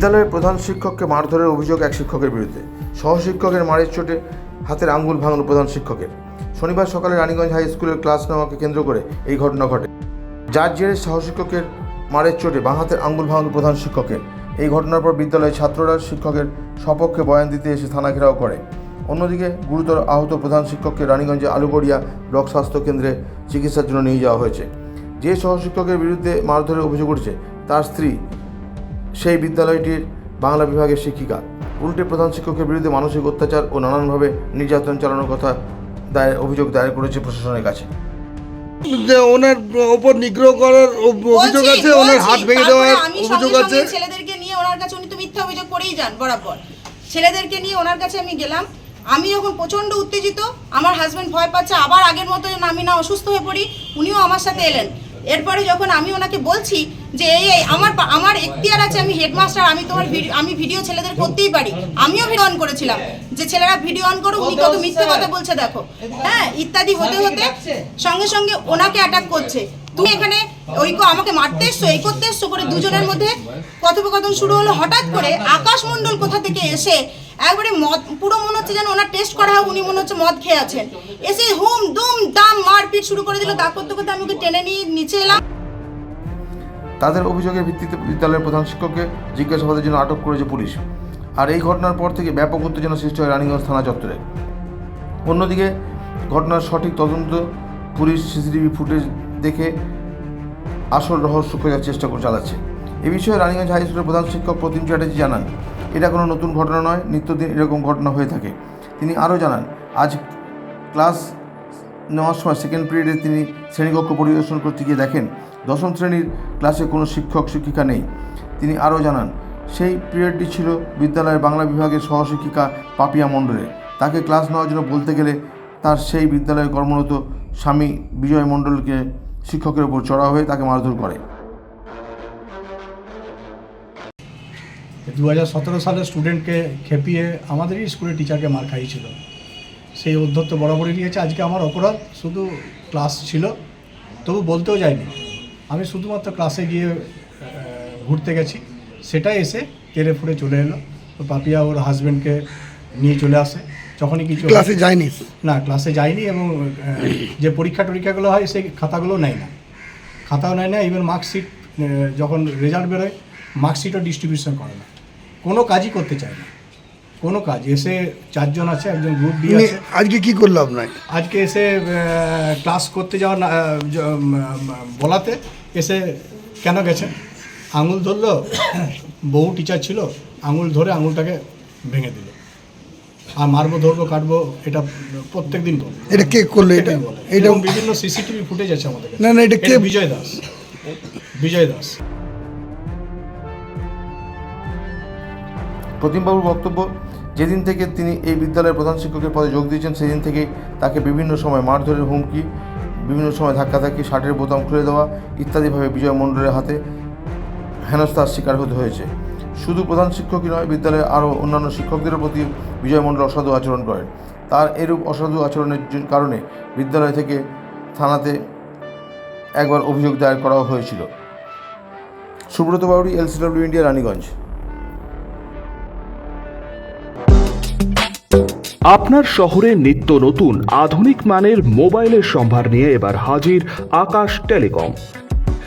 বিদ্যালয়ের প্রধান শিক্ষককে মারধরের অভিযোগ এক শিক্ষকের বিরুদ্ধে। সহশিক্ষকের মারের চোটে হাতের আঙ্গুল ভাঙল প্রধান শিক্ষকের। শনিবার সকালে রানীগঞ্জ হাই স্কুলের ক্লাস নেওয়াকে কেন্দ্র করে এই ঘটনা ঘটে। যার জেরে সহশিক্ষকের মারের চোটে বাঁ হাতের আঙ্গুল ভাঙল প্রধান শিক্ষকের। এই ঘটনার পর বিদ্যালয়ের ছাত্ররা শিক্ষকের সপক্ষে বয়ান দিতে এসে থানা ঘেরাও করে। অন্যদিকে গুরুতর আহত প্রধান শিক্ষককে রানীগঞ্জে আলুগড়িয়া ব্লক স্বাস্থ্য কেন্দ্রে চিকিৎসার জন্য নিয়ে যাওয়া হয়েছে। যে সহশিক্ষকের বিরুদ্ধে মারধরের অভিযোগ উঠেছে, তার স্ত্রী সেই বিদ্যালয়টির বাংলা বিভাগের শিক্ষিকা। উল্টে প্রধান শিক্ষকের বিরুদ্ধে মানসিক অত্যাচার ও নানানভাবে নির্যাতন চালানোর কথা দায়ের অভিযোগ দায়ের করেছে প্রশাসনের কাছে। যে ওনার ওপর নিগ্রহ করার অভিযোগ আছে ওনার হাত ভেঙে দেওয়ার অভিযোগ আছে। ছেলেদেরকে নিয়ে ওনার কাছে উনি তো মিথ্যা অভিযোগ করেই যান বরাবর। ছেলেদেরকে নিয়ে ওনার কাছে আমি গেলাম। আমি যখন প্রচণ্ড উত্তেজিত। আমার হাজবেন্ড ভয় পাচ্ছে আবার আগের মতো আমি না অসুস্থ হয়ে পড়ি উনিও আমার সাথে এলেন। এরপরে যখন আমি ওনাকে বলছি যে এই এই আমার আমার এখতিয়ার আছে আমি হেডমাস্টার আমি তোমার আমি ভিডিও ছেলেদের করতেই পারি। আমিও ভিডিও অন করেছিলাম। যে ছেলেরা ভিডিও অন করো উনি কত মিথ্যে কথা বলছে দেখো। হ্যাঁ ইত্যাদি হতে হতে সঙ্গে সঙ্গে ওনাকে অ্যাটাক করছে। তুমি এখানে কো- আমাকে মারতে এসছো, এই করতে এসছো করে দুজনের মধ্যে কথোপকথন শুরু হলো। হঠাৎ করে আকাশ মণ্ডল কোথা থেকে এসে একবারে মদ পুরো মনে হচ্ছে যেন ওনার টেস্ট করা হয় উনি মনে হচ্ছে মদ খেয়ে আছেন। এসে হুম, দুম, দাম, মারপিট শুরু করে দিল। তা করতে করতে আমি টেনে নিয়ে নিচে এলাম। তাদের অভিযোগের ভিত্তিতে বিদ্যালয়ের প্রধান শিক্ষককে জিজ্ঞাসাবাদের জন্য আটক করেছে পুলিশ। আর এই ঘটনার পর থেকে ব্যাপক উত্তেজনা সৃষ্টি হয় রানীগঞ্জ থানা চত্বরে। অন্যদিকে ঘটনার সঠিক তদন্ত পুলিশ সিসিটিভি ফুটেজ দেখে আসল রহস্য খোঁজার চেষ্টা করে চালাচ্ছে। এ বিষয়ে রানীগঞ্জ হাই স্কুলের প্রধান শিক্ষক প্রতিম চ্যাটার্জি জানান, এটা কোনো নতুন ঘটনা নয়, নিত্যদিন এরকম ঘটনা হয়ে থাকে। তিনি আরও জানান, আজ ক্লাস নেওয়ার সময় সেকেন্ড পিরিয়ডে তিনি শ্রেণীকক্ষ পরিদর্শন করতে গিয়ে দেখেন, দশম শ্রেণির ক্লাসে কোনো শিক্ষক, শিক্ষিকা নেই। তিনি আরও জানান, সেই পিরিয়ডটি ছিল বিদ্যালয়ের বাংলা বিভাগের সহশিক্ষিকা পাপিয়া মণ্ডলের। তাকে ক্লাস নেওয়ার জন্য বলতে গেলে তার সেই বিদ্যালয়ে কর্মরত স্বামী বিজয় মণ্ডলকে শিক্ষকের উপর চড়া হয়ে তাকে মারধর করে। দু হাজার সতেরো সালের স্টুডেন্টকে খেপিয়ে আমাদেরই স্কুলের টিচারকে মার খাইয়েছিল। সেই অধ্যত্ত বরাবরই নিয়েছে। আজকে আমার অপরাধ শুধু ক্লাস ছিল, তবু বলতেও যায়নি। আমি শুধুমাত্র ক্লাসে গিয়ে ঘুরতে গেছি। সেটা এসে তেরে ফুড়ে চলে এলো। তো পাপিয়া ওর হাজব্যান্ডকে নিয়ে চলে আসে। যখনই কিছু ক্লাসে যায়নি। না ক্লাসে যায়নি এবং যে পরীক্ষা টরীক্ষাগুলো হয় সেই খাতাগুলো নেয় না। খাতাও নেয় না ইভেন মার্কশিট যখন রেজাল্ট বেরোয় মার্কশিটও ডিস্ট্রিবিউশন করে না। কোনো কাজই করতে চায় না। কোনো কাজ। এসে চারজন আছে একজন গ্রুপ ডি আছে। আজকে কি করল আপনার? আজকে এসে ক্লাস করতে যাওয়ার আহ, বলাতে এসে কেন গেছেন? আঙুল ধরলো বহু টিচার ছিল আঙুল ধরে আঙুলটাকে ভেঙে দিল। আর মারবো ধরবো কাটবো এটা প্রত্যেক দিন এটা কে করল এটা? এটাই বলে। এটা বিভিন্ন সিসিটিভি ফুটেজ আছে আমাদের না, না, এটা কে- বিজয় দাস। বিজয় দাস। প্রতিমবাবুর বক্তব্য যেদিন থেকে তিনি এই বিদ্যালয়ের প্রধান শিক্ষকের পদে যোগ দিয়েছেন সেদিন থেকেই তাকে বিভিন্ন সময় মারধরের হুমকি বিভিন্ন সময় ধাক্কাধাক্কি শার্টের বোতাম খুলে দেওয়া ইত্যাদিভাবে বিজয় মণ্ডলের হাতে হেনস্থার শিকার হতে হয়েছে। শুধু প্রধান শিক্ষকই নয়, বিদ্যালয়ের আরও অন্যান্য শিক্ষকদের প্রতি বিজয় মণ্ডল অসাধু আচরণ করেন তার এরূপ অসাধু আচরণের কারণে বিদ্যালয় থেকে থানাতে একবার অভিযোগ দায়ের করা হয়েছিল। Subrata Bauri LCW India, Raniganj. আপনার শহরে নিত্য নতুন, আধুনিক মানের মোবাইলের সম্ভার নিয়ে এবার হাজির আকাশ টেলিকম।